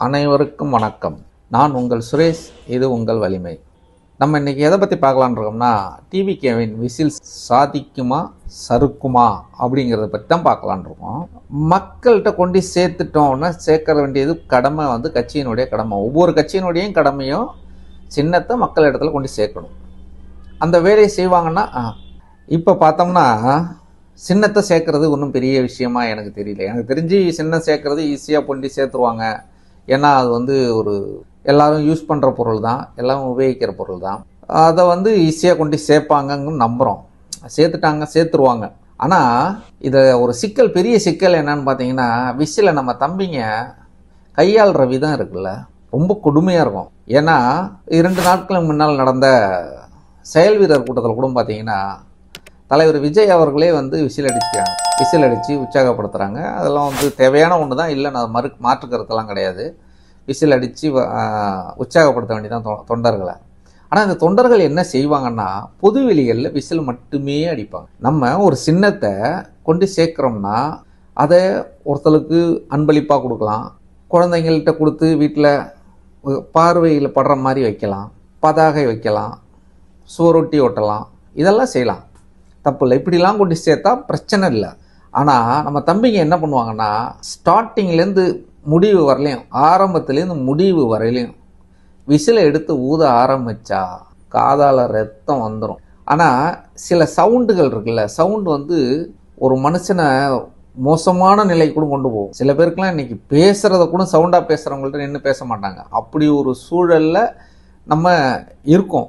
அனைவருக்கும் வணக்கம். நான் உங்கள் சுரேஷ் இது உங்கள் வலிமை. நம்ம இன்னைக்கு எதை பற்றி பார்க்கலான்னு இருக்கோம்னா டிவி கேவின் விசில் சாதிக்குமா சறுக்குமா அப்படிங்கிறத பற்றி தான் பார்க்கலான்னு இருக்கோம். மக்கள்கிட்ட கொண்டு சேர்த்துட்டோம்னா சேர்க்க வேண்டியது கடமை வந்து கட்சியினுடைய கடமை. ஒவ்வொரு கட்சியினுடையும் கடமையும் சின்னத்தை மக்கள் இடத்துல கொண்டு சேர்க்கணும். அந்த வேலையை செய்வாங்கன்னா இப்போ பார்த்தோம்னா சின்னத்தை சேர்க்கறது ஒன்றும் பெரிய விஷயமா எனக்கு தெரியல. எனக்கு தெரிஞ்சு சின்னம் சேர்க்கறது ஈஸியாக கொண்டு சேர்த்துருவாங்க. ஏன்னா அது வந்து ஒரு எல்லாரும் யூஸ் பண்ணுற பொருள் தான் எல்லாம் உபயோகிக்கிற பொருள் தான் அதை வந்து ஈஸியாக கொண்டு சேர்ப்பாங்கன்னு நம்புகிறோம் சேர்த்துட்டாங்க சேர்த்துருவாங்க. ஆனால் இதை ஒரு சிக்கல் பெரிய சிக்கல் என்னன்னு பார்த்தீங்கன்னா விசில நம்ம தம்பிங்க கையாளுற விதம் இருக்குல்ல ரொம்ப கொடுமையாக இருக்கும். ஏன்னா இரண்டு நாட்களுக்கு முன்னால் நடந்த செயல் வீரர் கூட்டத்தில் கூட பார்த்தீங்கன்னா தலைவர் விஜய் அவர்களே வந்து விசில் அடிக்கிறாங்க விசில் அடித்து உற்சாகப்படுத்துகிறாங்க அதெல்லாம் வந்து தேவையான ஒன்று தான் இல்லை நான் மறு மாற்று கருத்தெல்லாம் கிடையாது. விசில் அடித்து உற்சாகப்படுத்த வேண்டியதான் தொ தொண்டர்களை. ஆனால் இந்த தொண்டர்கள் என்ன செய்வாங்கன்னா பொதுவெளிகளில் விசில் மட்டுமே அடிப்பாங்க. நம்ம ஒரு சின்னத்தை கொண்டு சேர்க்குறோம்னா அதை ஒருத்தருக்கு அன்பளிப்பாக கொடுக்கலாம். குழந்தைங்கள்கிட்ட கொடுத்து வீட்டில் பார்வையில் படுற மாதிரி வைக்கலாம். பதாகை வைக்கலாம். சுவரொட்டி ஒட்டலாம் இதெல்லாம் செய்யலாம். தப்பு இல்லை இப்படிலாம் கொண்டு சேர்த்தா பிரச்சனை இல்லை. ஆனால் நம்ம தம்பிங்க என்ன பண்ணுவாங்கன்னா ஸ்டார்டிங்லேருந்து முடிவு வரலையும் ஆரம்பத்துலேருந்து முடிவு வரையிலையும் விசிலை எடுத்து ஊத ஆரம்பித்தா காதால் ரத்தம் வந்துடும் ஆனால் சில சவுண்டுகள் இருக்குல்ல சவுண்டு வந்து ஒரு மனுஷனை மோசமான நிலை கூட கொண்டு போகும். சில பேருக்குலாம் இன்றைக்கி பேசுகிறத கூட சவுண்டாக பேசுகிறவங்கள்ட்ட நின்று பேச மாட்டாங்க. அப்படி ஒரு சூழலில் நம்ம இருக்கோம்.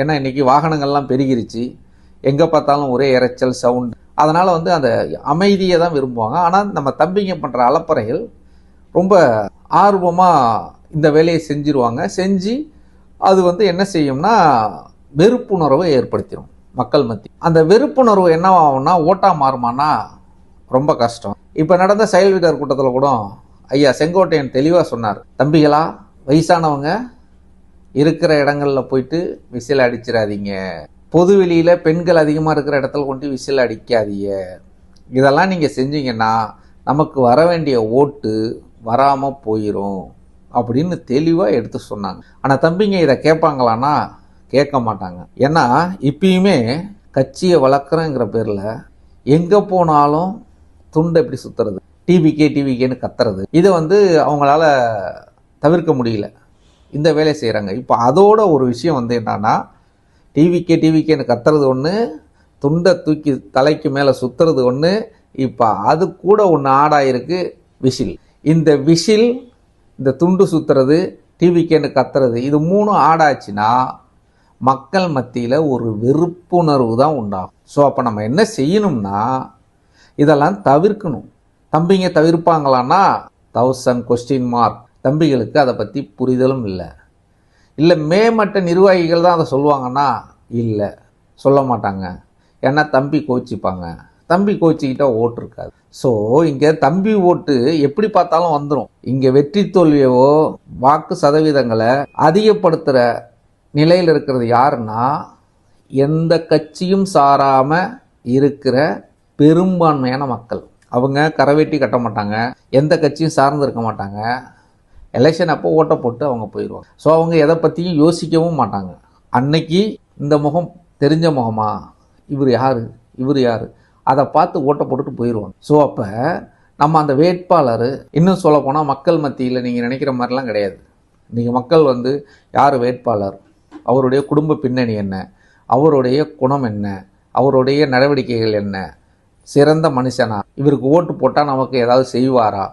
ஏன்னா இன்றைக்கி வாகனங்கள்லாம் பெருகிருச்சு. எங்கே பார்த்தாலும் ஒரே இறைச்சல் சவுண்ட் அதனால் வந்து அந்த அமைதியை தான் விரும்புவாங்க. ஆனால் நம்ம தம்பிங்க பண்ணுற அலப்பறைகள் ரொம்ப ஆர்வமாக இந்த வேலையை செஞ்சிருவாங்க. செஞ்சு அது வந்து என்ன செய்யும்னா வெறுப்புணர்வை ஏற்படுத்திடும் மக்கள் மத்தி அந்த வெறுப்புணர்வு என்ன ஆகும்னா ஓட்டா மாறுமானா ரொம்ப கஷ்டம். இப்போ நடந்த செயல் வீரர் கூட்டத்தில் கூட ஐயா செங்கோட்டையன் தெளிவாக சொன்னார். தம்பிகளா வயசானவங்க இருக்கிற இடங்களில் போயிட்டு விசில் அடிச்சிடாதீங்க. பொது வெளியில் பெண்கள் அதிகமாக இருக்கிற இடத்துல கொண்டு விசில் அடிக்காதீங்க. இதெல்லாம் நீங்கள் செஞ்சீங்கன்னா நமக்கு வர வேண்டிய ஓட்டு வராமல் போயிடும் அப்படின்னு தெளிவாக எடுத்து சொன்னாங்க. ஆனால் தம்பிங்க இதை கேட்பாங்களான்னா கேட்க மாட்டாங்க. ஏன்னா இப்பயுமே கட்சியை வளர்க்குறேங்கிற பேரில் எங்கே போனாலும் துண்டை எப்படி சுற்றுறது டிவிக்கே டிவிக்கேன்னு கத்துறது. இதை வந்து அவங்களால தவிர்க்க முடியல. இந்த வேலையை செய்கிறாங்க இப்போ அதோட ஒரு விஷயம் வந்து என்னன்னா டிவிக்கே டிவிக்கேன்னு கத்துறது ஒன்று துண்டை தூக்கி தலைக்கு மேலே சுற்றுறது ஒன்று இப்போ அது கூட ஒன்று ஆடாயிருக்கு விசில். இந்த விசில் இந்த துண்டு சுற்றுறது டிவிக்கேன்னு கத்துறது இது மூணும் ஆடாச்சுன்னா மக்கள் மத்தியில் ஒரு வெறுப்புணர்வு தான் உண்டாகும். ஸோ அப்போ நம்ம என்ன செய்யணும்னா இதெல்லாம் தவிர்க்கணும். தம்பிங்க தவிர்ப்பாங்களான்னா தௌசண்ட் கொஸ்டின் மார்க் தம்பிகளுக்கு அதை பற்றி புரிதலும் இல்லை. இல்லை மேம்பட்ட நிர்வாகிகள் தான் அதை சொல்லுவாங்கன்னா இல்லை சொல்ல மாட்டாங்க. ஏன்னா தம்பி கோச்சிப்பாங்க தம்பி கோச்சிக்கிட்டா ஓட்டு இருக்காது. ஸோ இங்கே தம்பி ஓட்டு எப்படி பார்த்தாலும் வந்துடும் இங்கே வெற்றி தோல்வியவோ வாக்கு சதவீதங்களை அதிகப்படுத்துகிற நிலையில் இருக்கிறது யாருன்னா எந்த கட்சியும் சாராமல் இருக்கிற பெரும்பான்மையான மக்கள். அவங்க கரவேட்டி கட்ட மாட்டாங்க. எந்த கட்சியும் சார்ந்து இருக்க மாட்டாங்க. எலெக்ஷன் அப்போ ஓட்டை போட்டு அவங்க போயிடுவாங்க ஸோ அவங்க எதை பற்றியும் யோசிக்கவும் மாட்டாங்க. அன்னைக்கு இந்த முகம் தெரிஞ்ச முகமா? இவர் யார்? இவர் யார்? அதை பார்த்து ஓட்டை போட்டுட்டு போயிடுவாங்க ஸோ அப்போ நம்ம அந்த வேட்பாளர் இன்னும் சொல்லப்போனால் மக்கள் மத்தியில் நீங்கள் நினைக்கிற மாதிரிலாம் கிடையாது. நீங்கள் மக்கள் வந்து யார் வேட்பாளர்? அவருடைய குடும்ப பின்னணி என்ன? அவருடைய குணம் என்ன? அவருடைய நடவடிக்கைகள் என்ன? சிறந்த மனுஷனா? இவருக்கு ஓட்டு போட்டால் நமக்கு ஏதாவது செய்வாரா?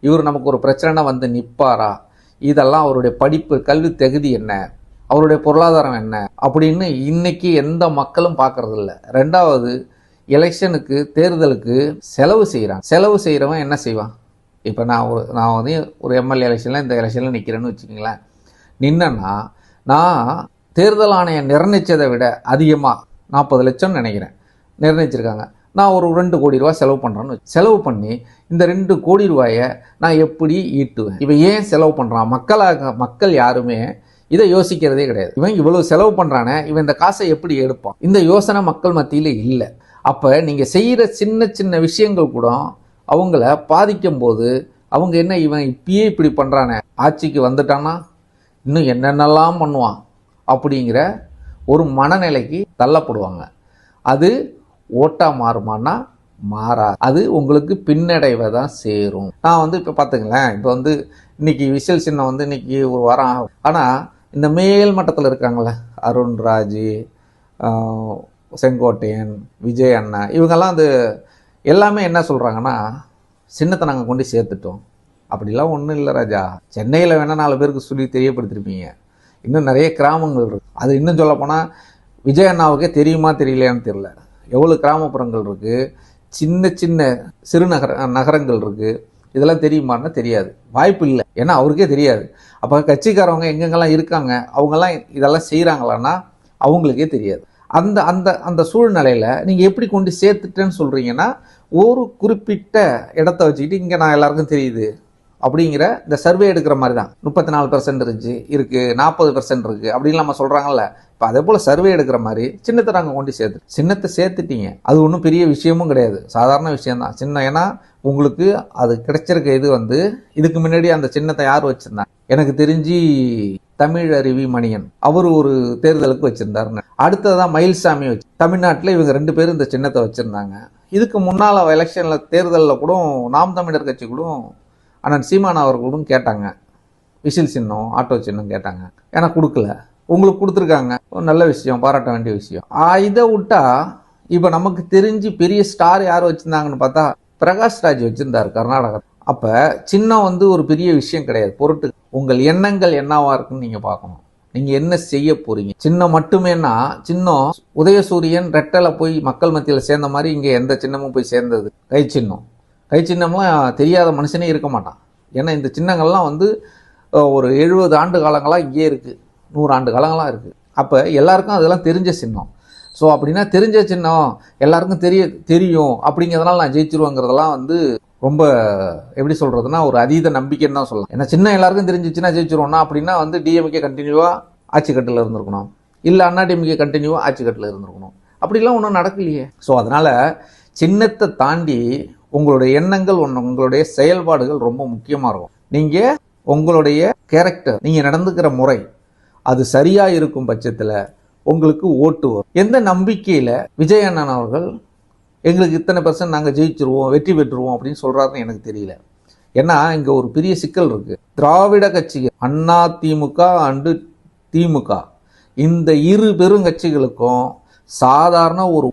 இவர் நமக்கு ஒரு பிரச்சனை வந்து நிற்பாரா இதெல்லாம் அவருடைய படிப்பு கல்வி தகுதி என்ன? அவருடைய பொருளாதாரம் என்ன? அப்படின்னு இன்னைக்கு எந்த மக்களும் பார்க்கறதில்ல. ரெண்டாவது எலெக்ஷனுக்கு தேர்தலுக்கு செலவு செய்கிறான் செலவு செய்கிறவன் என்ன செய்வான்? இப்போ நான் ஒரு நான் வந்து ஒரு எம்எல்ஏ எலெக்ஷனில் இந்த எலெக்ஷனில் நிற்கிறேன்னு வச்சுக்கிங்களேன். நின்னன்னா நான் தேர்தல் ஆணையம் நிர்ணயிச்சதை விட அதிகமாக நாற்பது லட்சம் நினைக்கிறேன். நிர்ணயிச்சிருக்காங்க. நான் ஒரு ரெண்டு கோடி ரூபாய் செலவு பண்ணுறேன்னு செலவு பண்ணி இந்த ரெண்டு கோடி ரூபாயை நான் எப்படி ஈட்டுவேன்? இவன் ஏன் செலவு பண்ணுறான் மக்களாக மக்கள் யாருமே இதை யோசிக்கிறதே கிடையாது. இவன் இவ்வளோ செலவு பண்ணுறானே இவன் இந்த காசை எப்படி எடுப்பான்? இந்த யோசனை மக்கள் மத்தியில் இல்லை. அப்போ நீங்கள் செய்கிற சின்ன சின்ன விஷயங்கள் கூட அவங்கள பாதிக்கும் போது அவங்க என்ன இவன் இப்பயே இப்படி பண்ணுறானே ஆட்சிக்கு வந்துட்டானா இன்னும் என்னென்னலாம் பண்ணுவான்? அப்படிங்கிற ஒரு மனநிலைக்கு தள்ளப்படுவாங்க. அது ஓட்டா மாறுமானா மாறா அது உங்களுக்கு பின்னடைவை தான் சேரும். நான் வந்து இப்போ பார்த்துங்களேன் இப்போ வந்து இன்னைக்கு விசில் சின்னம் வந்து இன்னைக்கு ஒரு வாரம் ஆகும். ஆனால் இந்த மேல் மட்டத்தில் இருக்காங்களே அருண்ராஜ் செங்கோட்டையன் விஜய் அண்ணா இவங்கெல்லாம் அது எல்லாமே என்ன சொல்கிறாங்கன்னா சின்னத்தை நாங்கள் கொண்டு சேர்த்துட்டோம். அப்படிலாம் ஒன்றும் இல்லை ராஜா. சென்னையில் வேணால் நாலு பேருக்கு சொல்லி தெரியப்படுத்திருப்பீங்க. இன்னும் நிறைய கிராமங்கள் இருக்கு. அது இன்னும் சொல்லப்போனால் விஜய் அண்ணாவுக்கே தெரியுமா தெரியலையான்னு தெரியல. எவ்வளோ கிராமப்புறங்கள் இருக்குது சின்ன சின்ன சிறுநகர நகரங்கள் இருக்குது இதெல்லாம் தெரியுமான்னா தெரியாது. வாய்ப்பு இல்லை. ஏன்னா அவருக்கே தெரியாது. அப்போ கட்சிக்காரவங்க எங்கெங்கெல்லாம் இருக்காங்க அவங்கெல்லாம் இதெல்லாம் செய்கிறாங்களான்னா அவங்களுக்கே தெரியாது. அந்த அந்த அந்த சூழ்நிலையில் நீங்கள் எப்படி கொண்டு சேர்த்துட்டேன்னு சொல்கிறீங்கன்னா ஒரு குறிப்பிட்ட இடத்த வச்சுக்கிட்டு இங்கே நான் எல்லாருக்கும் தெரியுது. அப்படிங்கிற இந்த சர்வே எடுக்கிற மாதிரி தான் முப்பத்தி நாலு பெர்சன்ட் இருந்துச்சு இருக்கு நாற்பது பெர்சன்ட் இருக்கு அப்படின்னு நம்ம சொல்றாங்கல்ல. இப்போ அதே போல சர்வே எடுக்கிற மாதிரி சின்னத்தை நாங்கள் கொண்டு சேர்த்து சின்னத்தை சேர்த்துட்டீங்க. அது ஒன்றும் பெரிய விஷயமும் கிடையாது. சாதாரண விஷயம்தான். சின்ன ஏன்னா உங்களுக்கு அது கிடைச்சிருக்க இது வந்து இதுக்கு முன்னாடி அந்த சின்னத்தை யார் வச்சிருந்தாங்க? எனக்கு தெரிஞ்சு தமிழ் அருவி மணியன். அவர் ஒரு தேர்தலுக்கு வச்சிருந்தாருன்னு. அடுத்ததான் மயில்சாமி வச்சு தமிழ்நாட்டில் இவங்க ரெண்டு பேரும் இந்த சின்னத்தை வச்சிருந்தாங்க. இதுக்கு முன்னால் எலெக்ஷனில் தேர்தலில் கூட நாம் தமிழர் கட்சி கூட ஆனால் சீமான் அவர்களும் கேட்டாங்க. விசில் சின்னம் ஆட்டோ சின்னம் கேட்டாங்க. ஏன்னா கொடுக்கல. உங்களுக்கு கொடுத்துருக்காங்க. ஒரு நல்ல விஷயம் பாராட்ட வேண்டிய விஷயம். ஆ, இதை விட்டா இப்போ நமக்கு தெரிஞ்சு பெரிய ஸ்டார் யார் வச்சுருந்தாங்கன்னு பார்த்தா பிரகாஷ் ராஜ் வச்சுருந்தார் கர்நாடகா அப்போ சின்னம் வந்து ஒரு பெரிய விஷயம் கிடையாது. பொருட்டு உங்கள் எண்ணங்கள் என்னவா இருக்குன்னு நீங்கள் பார்க்கணும். நீங்கள் என்ன செய்ய போகிறீங்க சின்னம் மட்டுமேனா சின்னம் உதயசூரியன் ரெட்டலை போய் மக்கள் மத்தியில் சேர்ந்த மாதிரி இங்கே எந்த சின்னமும் போய் சேர்ந்தது கை சின்னம். கை சின்னம்லாம் தெரியாத மனுஷனே இருக்க மாட்டான். ஏன்னா இந்த சின்னங்கள்லாம் வந்து ஒரு எழுபது ஆண்டு காலங்களாக இங்கேயே இருக்குது நூறு ஆண்டு காலங்களாக இருக்குது அப்போ எல்லாருக்கும் அதெல்லாம் தெரிஞ்ச சின்னம். ஸோ அப்படின்னா தெரிஞ்ச சின்னம் எல்லாருக்கும் தெரிய தெரியும். அப்படிங்கிறதுனால நான் ஜெயிச்சிருவேங்கிறதெல்லாம் வந்து ரொம்ப எப்படி சொல்கிறதுனா ஒரு அதீத நம்பிக்கைன்னு தான் சொல்லலாம். ஏன்னா சின்ன எல்லாருக்கும் தெரிஞ்சிச்சுன்னா ஜெயிச்சிருவோம்னா அப்படின்னா வந்து டிஎம்கே கண்டினியூவாக ஆட்சிக்கட்டில் இருந்திருக்கணும். இல்லை அண்ணா டிஎம்கே கண்டினியூவா ஆட்சிக்கட்டில் இருந்திருக்கணும். அப்படிலாம் ஒன்றும் நடக்கலையே. ஸோ அதனால் சின்னத்தை தாண்டி உங்களுடைய எண்ணங்கள் ஒன்று உங்களுடைய செயல்பாடுகள் ரொம்ப முக்கியமாக இருக்கும். நீங்கள் உங்களுடைய கேரக்டர் நீங்கள் நடந்துக்கிற முறை அது சரியா இருக்கும் பட்சத்தில் உங்களுக்கு ஓட்டு வரும். எந்த நம்பிக்கையில் விஜய் அண்ணன் அவர்கள் எங்களுக்கு இத்தனை பர்சன்ட் நாங்கள் ஜெயிச்சிருவோம் வெற்றி பெற்றுருவோம் அப்படின்னு சொல்றாருன்னு எனக்கு தெரியல. ஏன்னா இங்க ஒரு பெரிய சிக்கல் இருக்கு. திராவிட கட்சிகள் அண்ணா திமுக அண்டு திமுக. இந்த இரு பெருங்கட்சிகளுக்கும் சாதாரண ஒரு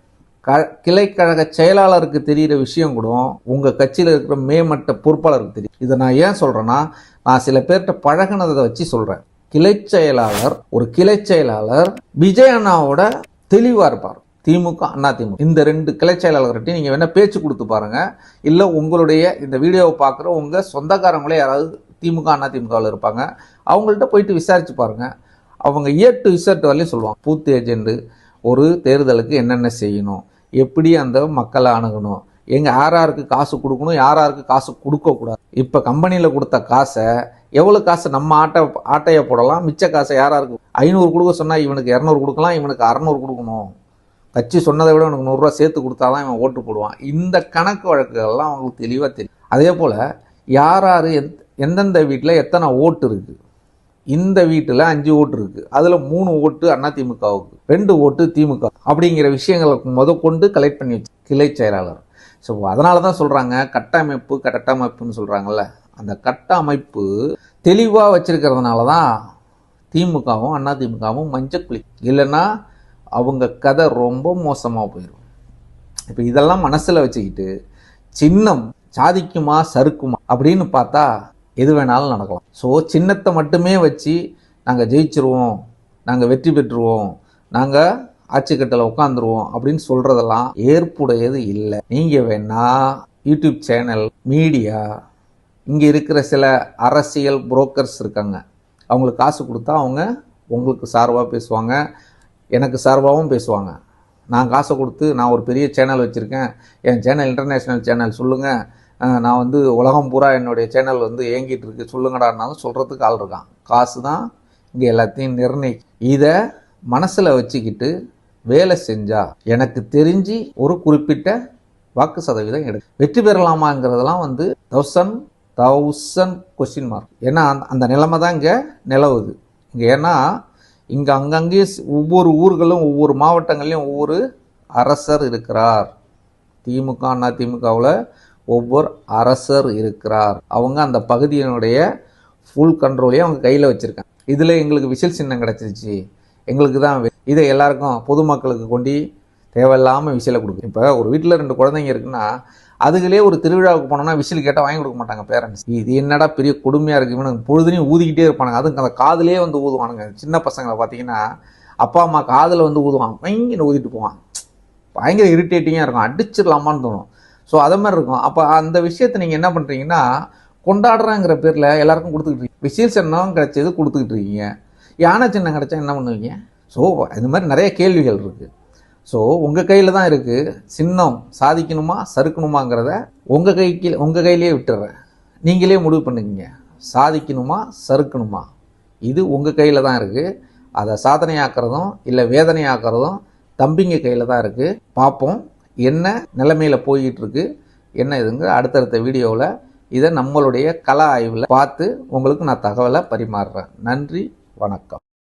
க கிளைக்கழக செயலாளருக்கு தெரிகிற விஷயம் கூட உங்கள் கட்சியில் இருக்கிற மேமட்ட பொறுப்பாளருக்கு தெரியும். இதை நான் ஏன் சொல்கிறேன்னா நான் சில பேர்கிட்ட பழகுனதை வச்சு சொல்கிறேன் கிளை செயலாளர் ஒரு கிளை செயலாளர் விஜய் அண்ணாவோட தெளிவாக இருப்பார். திமுக அண்ணா திமுக. இந்த ரெண்டு கிளை செயலாளர்கிட்டையும் நீங்கள் வேணால் பேச்சு கொடுத்து பாருங்கள் இல்லை உங்களுடைய இந்த வீடியோவை பார்க்குற உங்கள் சொந்தக்காரங்களே யாராவது திமுக அண்ணா திமுகவில் இருப்பாங்க. அவங்கள்ட்ட போயிட்டு விசாரிச்சு பாருங்கள் அவங்க ஏ டு இசட் வரலையும் சொல்லுவாங்க பூத்து ஏஜென்ட் ஒரு தேர்தலுக்கு என்னென்ன செய்யணும்? எப்படி அந்த மக்களை அணுகணும்? எங்கள் யார் யாருக்கு காசு கொடுக்கணும் யார் யாருக்கு காசு கொடுக்கக்கூடாது? இப்போ கம்பெனியில் கொடுத்த காசை எவ்வளோ காசு நம்ம ஆட்டை ஆட்டையை போடலாம்? மிச்ச காசை யார் யாருக்கு ஐநூறு கொடுக்க சொன்னால் இவனுக்கு இரநூறு கொடுக்கலாம் இவனுக்கு அறநூறு கொடுக்கணும். கட்சி சொன்னதை விட உனக்கு நூறுரூவா சேர்த்து கொடுத்தாதான் இவன் ஓட்டு போடுவான். இந்த கணக்கு வழக்குகள்லாம் அவங்களுக்கு தெளிவாக தெரியும். அதே போல் யார் யார் எந்த எந்தெந்த வீட்டில் எத்தனை ஓட்டு இருக்குது இந்த வீட்டில் அஞ்சு ஓட்டு இருக்குது அதில் மூணு ஓட்டு அதிமுகவுக்கு ரெண்டு ஓட்டு திமுக அப்படிங்கிற விஷயங்களுக்கு முத கொண்டு கலெக்ட் பண்ணி வச்சு கிளை செயலாளர். ஸோ அதனால தான் சொல்கிறாங்க கட்டமைப்பு கட்டமைப்புன்னு சொல்கிறாங்கல்ல அந்த கட்டமைப்பு தெளிவாக வச்சுருக்கிறதுனால தான் திமுகவும் அதிமுகவும் மஞ்சக்குழி இல்லைன்னா அவங்க கதை ரொம்ப மோசமாக போயிடும் இப்போ இதெல்லாம் மனசில் வச்சுக்கிட்டு சின்னம் சாதிக்குமா சறுக்குமா அப்படின்னு பார்த்தா எது வேணாலும் நடக்கலாம். ஸோ சின்னத்தை மட்டுமே வச்சு நாங்கள் ஜெயிச்சிருவோம் நாங்கள் வெற்றி பெற்றுருவோம் நாங்கள் ஆட்சிக்கட்டில் உட்காந்துருவோம் அப்படின்னு சொல்கிறதெல்லாம் ஏற்புடையது இல்லை. நீங்கள் வேணால் யூடியூப் சேனல் மீடியா இங்கே இருக்கிற சில அரசியல் புரோக்கர்ஸ் இருக்காங்க. அவங்களுக்கு காசு கொடுத்தா அவங்க உங்களுக்கு சார்பாக பேசுவாங்க எனக்கு சார்பாகவும் பேசுவாங்க. நான் காசை கொடுத்து நான் ஒரு பெரிய சேனல் வச்சுருக்கேன். என் சேனல் இன்டர்நேஷ்னல் சேனல் சொல்லுங்கள் நான் வந்து உலகம் பூரா என்னுடைய சேனல் வந்து இயங்கிட்டு இருக்கு. சொல்லுங்கடான்னாலும் சொல்கிறதுக்கு ஆள் இருக்கான். காசு தான் இங்கே எல்லாத்தையும் நிர்ணயி இதை மனசில் வச்சுக்கிட்டு வேலை செஞ்சால் எனக்கு தெரிஞ்சு ஒரு குறிப்பிட்ட வாக்கு சதவீதம் எடுக்கும் வெற்றி பெறலாமாங்கிறதெல்லாம் வந்து தௌசண்ட் தௌசண்ட் கொஸ்டின் மார்க் ஏன்னா அந்த- அந்த நிலைமை தான் இங்கே நிலவுது. இங்கே ஏன்னா இங்கே அங்கங்கே ஒவ்வொரு ஊர்களும் ஒவ்வொரு மாவட்டங்கள்லையும் ஒவ்வொரு அரசர் இருக்கிறார். திமுக அண்ணா திமுகவில் ஒவ்வொரு அரசர் இருக்கிறார். அவங்க அந்த பகுதியினுடைய ஃபுல் கண்ட்ரோலையும் அவங்க கையில் வச்சுருக்காங்க. இதில் எங்களுக்கு விசில் சின்னம் கிடச்சிருச்சு. எங்களுக்கு தான் இதை எல்லாருக்கும் பொதுமக்களுக்கு கொண்டு தேவையில்லாமல் விசிலை கொடுக்கும் இப்போ ஒரு வீட்டில் ரெண்டு குழந்தைங்க இருக்குன்னா அதுகளே ஒரு திருவிழாவுக்கு போனோம்னா விசில் கேட்டால் வாங்கி கொடுக்க மாட்டாங்க பேரண்ட்ஸ் இது என்னடா பெரிய கொடுமையாக இருக்குது இவனுக்கு பொழுதுனையும் ஊதிக்கிட்டே இருப்பானுங்க. அதுவும் அந்த காதலே வந்து ஊதுவானுங்க. சின்ன பசங்களை பார்த்தீங்கன்னா அப்பா அம்மா காதில் வந்து ஊதுவான் பயங்கர ஊதிட்டு போவான் பயங்கர இரிட்டேட்டிங்காக இருக்கும். அடிச்சிடலாமான்னு தோணும். ஸோ அதை மாதிரி இருக்கும். அப்போ அந்த விஷயத்தை நீங்கள் என்ன பண்ணுறீங்கன்னா கொண்டாடுறாங்கிற பேரில் எல்லாருக்கும் கொடுத்துக்கிட்டு இருக்கீங்க. விசில் சின்னம் கிடைச்சது கொடுத்துக்கிட்டு இருக்கீங்க. யானை சின்னம் கிடைச்சா என்ன பண்ணுவீங்க? ஸோ இது மாதிரி நிறைய கேள்விகள் இருக்குது ஸோ உங்கள் கையில் தான் இருக்குது சின்னம் சாதிக்கணுமா சறுக்கணுமாங்கிறத உங்கள் கைக்கு உங்கள் கையிலேயே விட்டுறேன். நீங்களே முடிவு பண்ணுங்க சாதிக்கணுமா சறுக்கணுமா? இது உங்கள் கையில் தான் இருக்குது அதை சாதனையாக்குறதும் இல்லை வேதனையாக்குறதும் தம்பிங்க கையில் தான் இருக்குது பார்ப்போம். என்ன நிலைமையில் போய்கிட்டு இருக்கு என்ன இதுங்க அடுத்தடுத்த வீடியோவில் இதை நம்மளுடைய கல ஆய்வில் பார்த்து உங்களுக்கு நான் தகவலை பரிமாறுறேன். நன்றி வணக்கம்.